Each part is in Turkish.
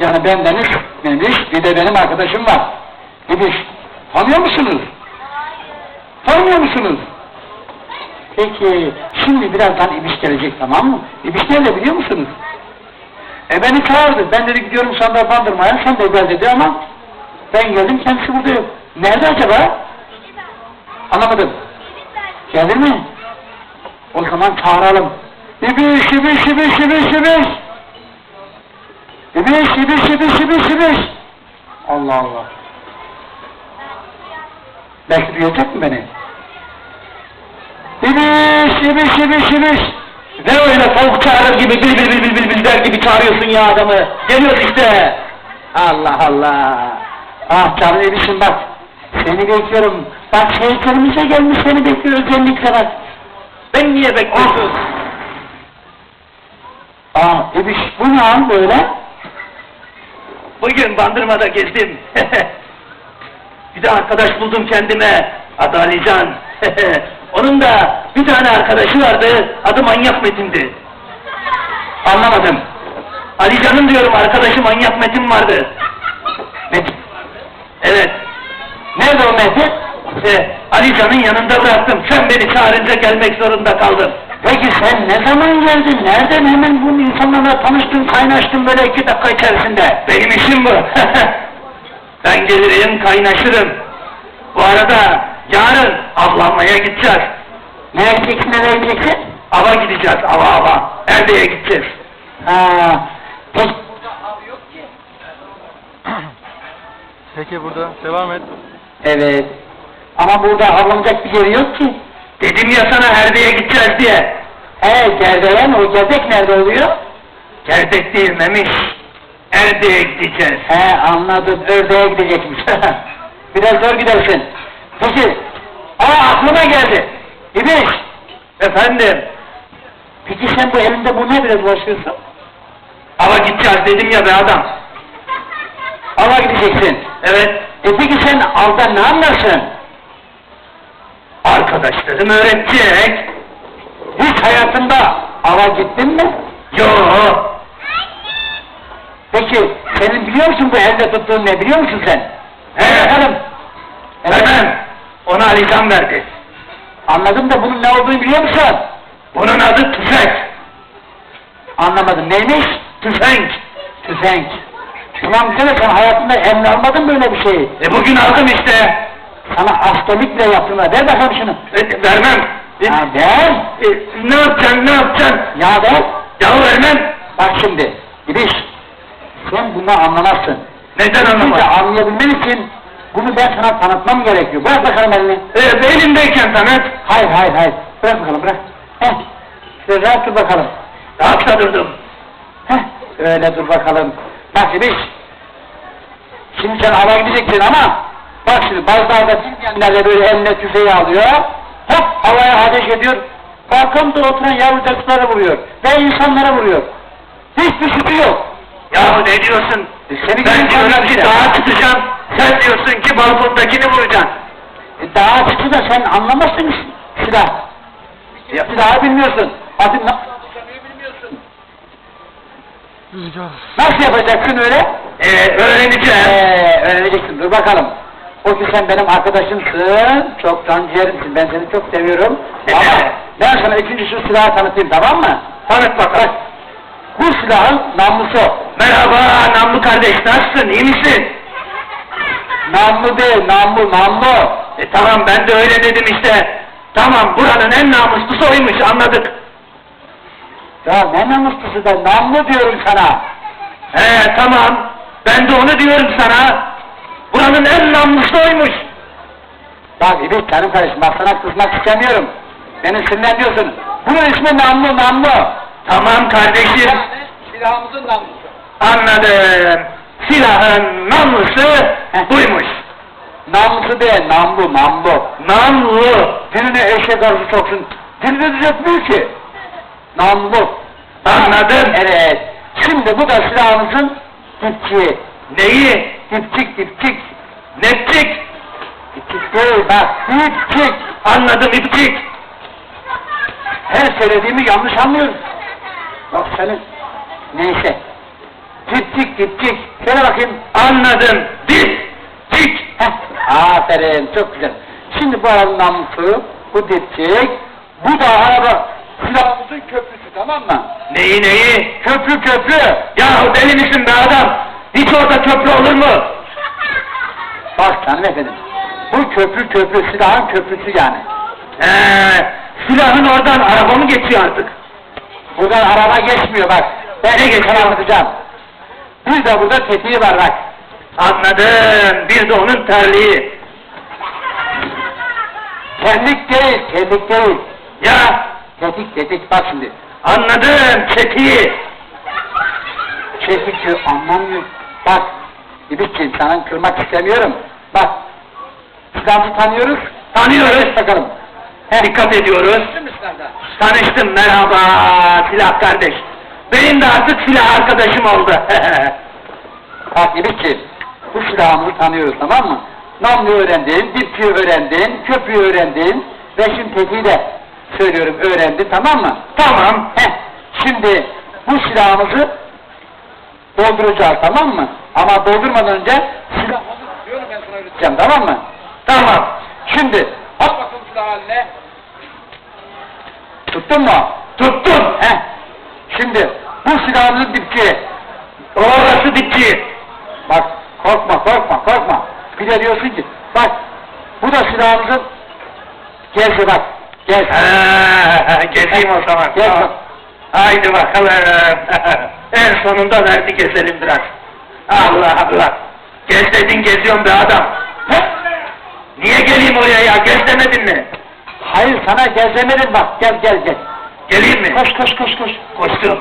Yani ben Deniz, Deniz, bir de benim arkadaşım var. İbiş, tanıyor musunuz? Tanımıyor musunuz? Peki, şimdi birazdan İbiş gelecek tamam mı? İbiş nerede biliyor musunuz? E beni çağırdı. Ben dedi gidiyorum sana bandırmaya, sen de gel dedi ama ben geldim kendisi burada yok. Nerede acaba? Anlamadım. Geldi mi? O zaman çağıralım. İbiş, İbiş, İbiş, İbiş, İbiş. İbiş, İbiş, İbiş, İbiş, İbiş. Allah Allah. Belki duyacak mı beni? İbiş, İbiş, İbiş, İbiş. Ne öyle tavuk çağırır gibi bil bil bil bil bil bil der gibi çağırıyorsun ya adamı. Geliyor işte. Allah Allah. Ah canım İbiş'im bak. Seni bekliyorum. Bak şehitlerimize gelmiş seni bekliyor özellikle bak. Ben niye bekliyorsun? Aa İbiş bu ne an böyle? Bugün bandırmada gezdim. bir de arkadaş buldum kendime. Adı. Onun da bir tane arkadaşı vardı. Adı Manyak Metin'di. Anlamadım. Alican'ın diyorum arkadaşı Manyak Metin vardı. Evet. Nerede o Metin? İşte Alican'ın yanında bıraktım. Sen beni çağırınca gelmek zorunda kaldım. Peki sen ne zaman geldin? Nereden hemen bu insanlarla tanıştın, kaynaştın böyle iki dakika içerisinde? Benim işim bu. ben gelirim, kaynaşırım. Bu arada yarın avlanmaya gideceğiz. Ne edeceksin, nereye gideceksin? Ava gideceğiz, ava ava. Erde'ye gideceğiz. Ha, peki, Peki burada devam et. evet. Ama burada avlanacak bir yeri yok ki. Dedim ya sana Erde'ye gideceğiz diye. He, gerdelen, o gerdek nerede oluyor? Gerdek değil Memiş. Erde'ye gideceğiz. He, anladım, ördeğe gidecekmiş. Biraz zor gidersin. Peki, aa aklıma geldi. İbiş, Efendim, peki sen bu elinde bu ne biraz ulaşıyorsun? ava gideceğiz dedim ya be adam. Ava gideceksin. Evet, E peki sen avdan ne anlarsın? Arkadaşlarım öğretecek. Hiç hayatında ava gittin mi? Yo, Peki senin biliyor musun bu elde tuttuğun ne biliyor musun sen? He. Bakalım. hemen. Ona Alican verdi. Anladım da bunun ne olduğunu biliyor musun? Bunun adı tüfek. Anlamadım. Neymiş? Tüfek. Tüfenk. Tamam güzel sen hayatında eline almadın böyle bir şeyi. E bugün aldım işte. Sana bile yaptırma. Ver bakalım şunu. E, vermem. E, Ha ver. e, ne yapacaksın, ne yapacaksın? Ya ver. Ya vermem. Bak şimdi. İbiş. Sen bunu anlamazsın. Neden Çünkü anlamaz? anlayabilmen için bunu ben sana tanıtmam gerekiyor. Bırak bakalım elini. E, elimdeyken Samet. Hayır hayır hayır. Bırak bakalım bırak. Heh. Şöyle rahat dur bakalım. Rahatla durdum. Heh. Öyle dur bakalım. Bak İbiş. Şimdi sen ava gideceksin ama bak şimdi bazılarda dinleyenlerle böyle eline tüfeği alıyor. Hop havaya ateş ediyor. Balkonda oturan yavrucakları vuruyor. Ve insanlara vuruyor. Hiçbir şüphe yok. Ya ne diyorsun? E, Seni Ben diyorum ki dağa çıkacağım. Sen diyorsun ki balkondakini vuracaksın. E, Dağa çıktı da sen anlamazsın silah. Ya, Silahı bilmiyorsun. Rüzgar. nasıl yapacaksın öyle? e, öğreneceğim. Ee, öğreneceksin. Dur bakalım. O ki sen benim arkadaşımsın. Çok can ciğerimsin. Ben seni çok seviyorum. Ama ben sana ikinci şu silahı tanıtayım tamam mı? Tanıt bakalım. Bu silahın namlusu. Merhaba Namlu kardeş nasılsın iyi misin? Namlu değil, namlu, namlu. E tamam ben de öyle dedim işte. Tamam buranın en namuslusu oymuş anladık. Ya ne namuslusu da namlu diyorum sana. He tamam ben de onu diyorum sana. Buranın en namuslu oymuş. Bak İbiş canım kardeşim bak sana kızmak istemiyorum. Beni sinirlendiriyorsun. Bunun ismi namlu, namlu. Tamam kardeşim Silahımızın namlusu. anladım. Silahın namlusu buymuş. Namlusu değil, namlu, namlu. Namlu. Dilini eşek arısı soksun. Dilini düzeltmiyor ki. Namlu. Anladım. Evet. Şimdi bu da silahımızın dipçiği. Neyi? Dipçik, dipçik. Netçik. Dipçik değil bak, dipçik. Anladım ipçik. Her söylediğimi yanlış anlıyorsun. Bak senin. Neyse. Dipçik dipçik. Söyle bakayım. Anladım. Dik. Dik. Heh, aferin çok güzel. Şimdi bu namlusu, bu dipçik, bu da araba silahımızın köprüsü tamam mı? Neyi neyi? Köprü köprü. Ya deli misin be adam? Hiç orada köprü olur mu? Bak canım efendim. Bu köprü köprü silahın köprüsü yani. Ee, silahın oradan araba mı geçiyor artık? Buradan araba geçmiyor bak. Ben ne geçer anlatacağım. Bir de burada tetiği var bak. Anladım. Bir de onun terliği. Terlik değil, tetik değil. Ya Tetik tetik bak şimdi. anladım. Çetiği. Çekik diyor anlamıyor. Bak. İbikçi sana kırmak istemiyorum. Bak. Silahı tanıyoruz. Tanıyoruz. Bakalım. Dikkat ediyoruz. Tanıştım merhaba silah kardeş. Benim de artık silah arkadaşım oldu. Bak İbikçi. Bu silahımızı tanıyoruz tamam mı? Namlu öğrendin, dipçiyi öğrendin, köprüyü öğrendin ve şimdi tetiği de söylüyorum öğrendin tamam mı? tamam. Heh, şimdi bu silahımızı dolduracağız tamam mı? Ama doldurmadan önce silahımızı diyorum ben sana öğreteceğim tamam mı? Tamam. Şimdi at bakalım silah haline. Tuttun mu? Tuttum. Heh. Şimdi bu silahımızın dipçi. Orası dipçi. Bak korkma korkma korkma. Bir de diyorsun ki bak bu da silahımızın gezi bak. Gez. Ha, gezeyim o zaman. Gez bak. Haydi bakalım. en sonunda verdi gezelim biraz. Allah Allah. Gez dedin geziyorum be adam. Heh. Niye geleyim oraya ya? Gez demedin mi? Hayır sana gezemedim bak gel gel gel. Geleyim mi? Koş koş koş koş. Koştum.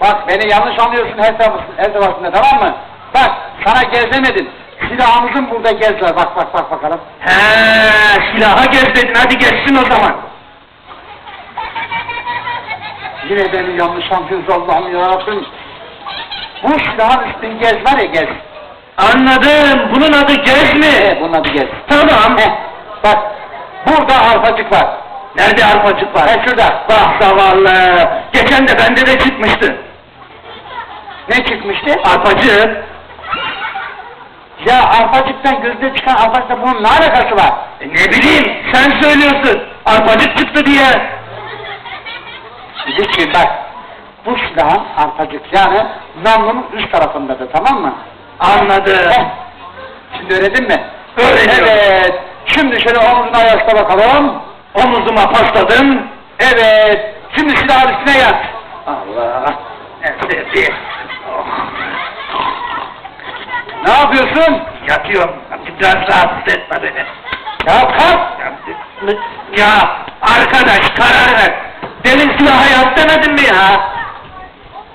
Bak beni yanlış anlıyorsun her defasında, tamam mı? Bak sana gez demedim. Silahımızın burada gez var. Bak bak bak bakalım. He, silaha gez dedin. Hadi geçsin o zaman. Yine beni yanlış anlıyorsun Allah'ım yarabbim. Bu silahın üstünde gez var ya gez. Anladım. Bunun adı gez mi? Evet bunun adı gez. Tamam. Heh, bak burada arpacık var. Nerede arpacık var? He şurada. Bak zavallı. Geçen de bende de çıkmıştı. Ne çıkmıştı? Arpacık. Ya arpacıktan gözde çıkan arpacıkla bunun ne alakası var? E, ne bileyim sen söylüyorsun. Arpacık çıktı diye. Lütfen bak. Bu silahın arpacık yani namlunun üst tarafındadır tamam mı? Anladım. Heh. Şimdi öğrendin mi? Öğreniyorum. Evet. Şimdi şöyle omuzuna yasla bakalım. Omuzuma pasladım. Evet. Şimdi silahın üstüne yat. Allah. Sevdiğim. Oh. Ne yapıyorsun? Yatıyorum. Biraz rahatsız etme beni. Ya kalk. Ya arkadaş karar ver. Demin silaha yat demedin mi ya?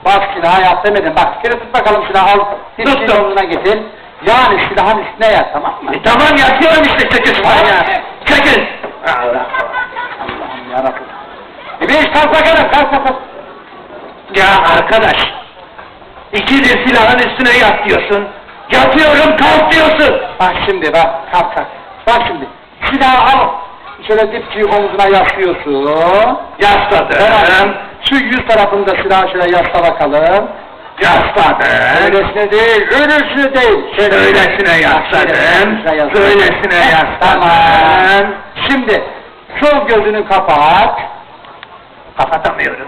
Bak silahı yat demedim. Bak şöyle tut bakalım silahı al. Tuttum. omzuna getir. Yani silahın üstüne yat tamam mı? E tamam yatıyorum işte çekil var ya. Çekil. Allah Allah'ım yarabbim. E bir iş kalk bakalım kalk bakalım. Ya arkadaş. İkidir silahın üstüne yat diyorsun. Yatıyorum kalk diyorsun. Bak şimdi bak kalk kalk. Bak şimdi silahı al. Şöyle dipçiyi omzuna yaslıyorsun. Yasladım. Şu yüz tarafında silahı şöyle yasla bakalım. Yasladım. Öylesine değil, öylesine değil. Şöyle Öylesine yasladım. Heh, yasladım. Tamam. Şimdi sol gözünü kapat. Kapatamıyorum.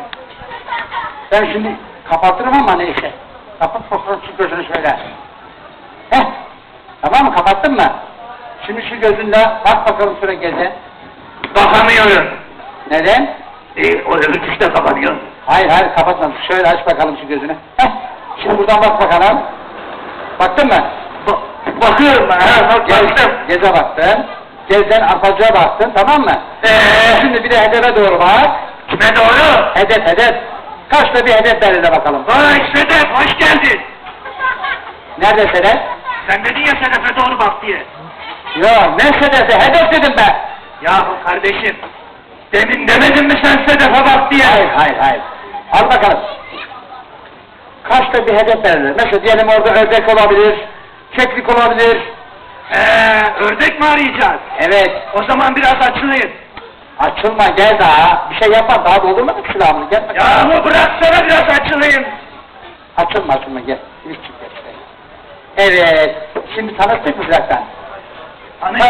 Ben şimdi kapatırım ama neyse. Kapat bakalım şu gözünü şöyle. Heh. Tamam mı? Kapattın mı? Şimdi şu gözünle bak bakalım şöyle geze. Bakamıyorum. Neden? E, o öbür tuşta kapanıyor. Hayır hayır kapatma. Şöyle aç bakalım şu gözünü. Heh. Şimdi buradan bak bakalım. Baktın mı? Ba bakıyorum ben. Ha, bak, baktım. geze baktın. Gezden arpacığa baktın tamam mı? Ee, Şimdi bir de hedefe doğru bak. kime doğru? Hedef hedef. Kaçta bir hedef belirle bakalım. Vay Sedef hoş geldin. Nerede hedef? Sen dedin ya Sedef'e doğru bak diye. Ya ne hedefi? Hedef dedim ben. Yahu kardeşim. Demin demedin mi sen Sedef'e bak diye? Hayır hayır hayır. Al bakalım. Kaçta bir hedef belirle. Mesela diyelim orada ördek olabilir. Keklik olabilir. Ee, ördek mi arayacağız? Evet. O zaman biraz açılayın. Açılma gel daha. Bir şey yapma daha doldurmadık silahını gel. bakalım. Yahu bıraksana biraz açılayım. Açılma açılma gel. Bir çık gel. Evet. Şimdi tanıştık mı uzaktan? Tanışma.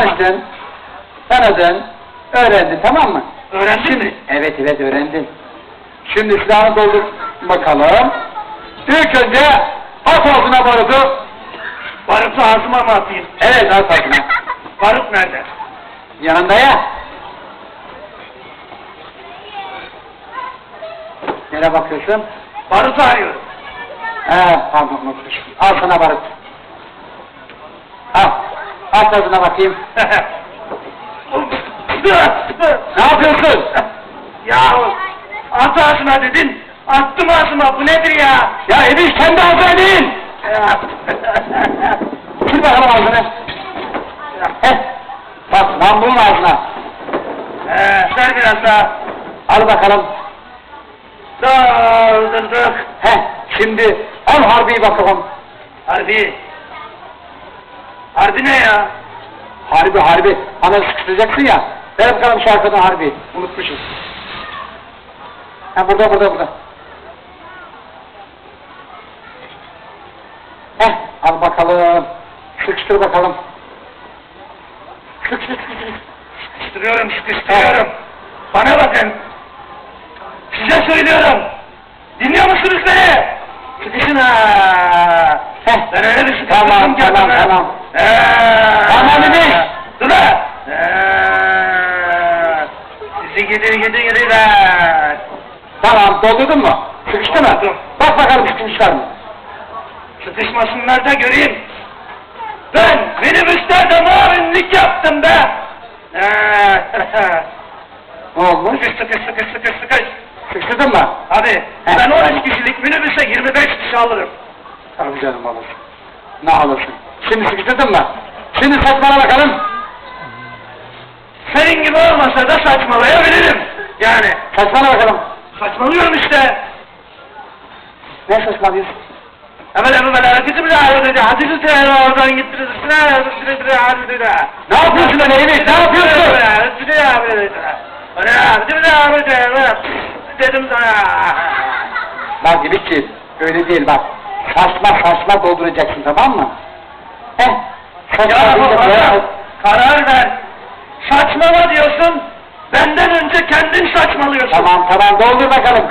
Tanıştın. Tanıdın. Öğrendin tamam mı? Öğrendin mi? Evet evet öğrendin. Şimdi silahını doldur bakalım. İlk önce at ağzına barutu. Barutu ağzıma mı atayım? Evet at ağzına. Barut nerede? Yanında ya. Nereye bakıyorsun? Barutu arıyorum. He pardon unutmuşum. Al sana barut. Al. At ağzına bakayım. Ne yapıyorsun? Yahu at ağzıma dedin. Attım ağzıma bu nedir ya? Ya Ebiş kendi ağzına değil. Sil bakalım ağzını. Heh. Bak lan bunun ağzına. Ee, ver biraz daha. Al bakalım. Doldurduk. Heh. Şimdi al harbiyi bakalım. Harbi. Harbi ne ya? Harbi harbi. Ana sıkıştıracaksın ya. Ver bakalım şu arkadan harbi. Unutmuşuz. Ha burada burada burada. Heh al bakalım. Sıkıştır bakalım. Sıkıştır sıkıştır. Sıkıştırıyorum, sıkıştırıyorum. Bana bakın. Size söylüyorum. Dinliyor musunuz beni? Sıkışın ha. Heh. Ben öyle bir sıkıştırdım Tamam, ki tamam, adamı. tamam. Ee, Tamam İbiş. Dur lan. Ee, Sizi gidi gidi gidi lan. Tamam doldurdun mu? Sıkıştı mı? Doldurdum. Bak bakalım sıkışmışlar mı? Sıkışmasınlar da göreyim. Ben minibüslerde muavinlik yaptım be. Ee, Ne olmuş? sıkış sıkış sıkış sıkış sıkış. Sıkıştırdın mı? Abi ben 13 kişilik minibüse 25 kişi alırım. Tabii canım alırsın. Ne alırsın? Şimdi sıkıştırdın mı? Şimdi saçmala bakalım. Senin gibi olmasa da saçmalayabilirim. Yani Saçmala bakalım. saçmalıyorum işte. Ne saçmalıyorsun? Hemen hemen hemen herkesim de ağrı dedi. Hadi lütfen oradan gittiniz. Ne yapıyorsun lan Emin? Ne yapıyorsun? Dedim sana. Bak İbikçi, öyle değil bak. Saçma saçma dolduracaksın tamam mı? Heh. Saçma Ya baba karar ver. Saçmalama diyorsun. Benden önce kendin saçmalıyorsun. Tamam tamam doldur bakalım.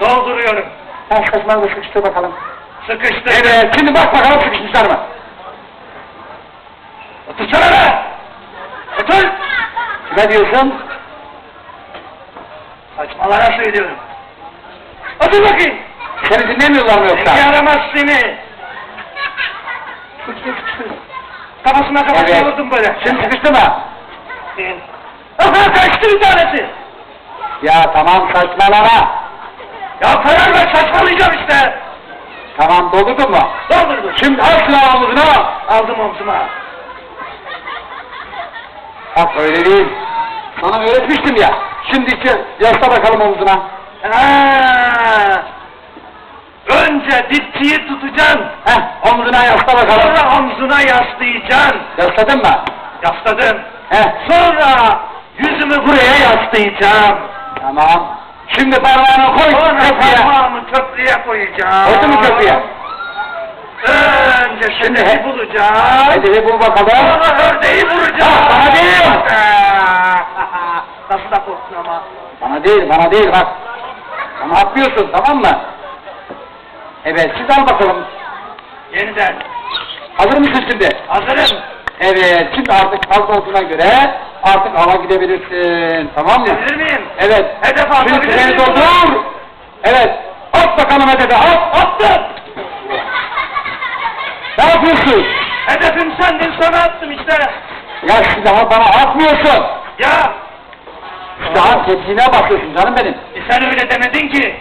Dolduruyorum. Ha saçmalığı sıkıştır bakalım. Sıkıştı. Evet şimdi bak bakalım sıkışmışlar mı? Otursana be. Otur. Ne diyorsun? Saçmalara söylüyorum. Otur bakayım. Seni dinlemiyorlar mı yoksa? Yaramaz seni. Sıkıştır sıkıştır. Kafasına kafasına Evet. vurdum böyle. Şimdi sıkıştı mı? Aha kaçtı bir tanesi. Ya tamam saçmalama. Ya karar ver saçmalayacağım işte. Tamam doldurdun mu? Doldurdum. Şimdi al silahı omuzuna. Aldım omzuma. Bak öyle değil. Sana öğretmiştim ya. Şimdi yasla bakalım omzuna. Ha. Önce dipçiyi tutacaksın. Heh omzuna yasla bakalım. Sonra omzuna yaslayacaksın. Yasladın mı? Yasladım. Heh Sonra yüzümü buraya yaslayacağım. tamam. Şimdi parmağını koy Sonra köprüye. parmağımı köprüye koyacağım. Koydun mu köprüye? Önce Şimdi he- bulacağım. Hedefi bul bakalım. Sonra ördeği vuracağım. Ha, bana değil. Nasıl da korktun ama. Bana değil bana değil bak. Bana atlıyorsun tamam mı? Evet siz al bakalım. Yeniden. Hazır mısın şimdi? Hazırım. Evet şimdi artık fazla olduğuna göre artık hava gidebilirsin tamam mı? Gidebilir miyim? Evet. Hedef Şimdi atabilir miyim? doldur. Evet. At bakalım hedefe at. Attım. Ne yapıyorsun? Hedefim sendin sana attım işte. Ya silahı bana atmıyorsun. Ya Silahın tetiğine bakıyorsun canım benim. e sen öyle demedin ki.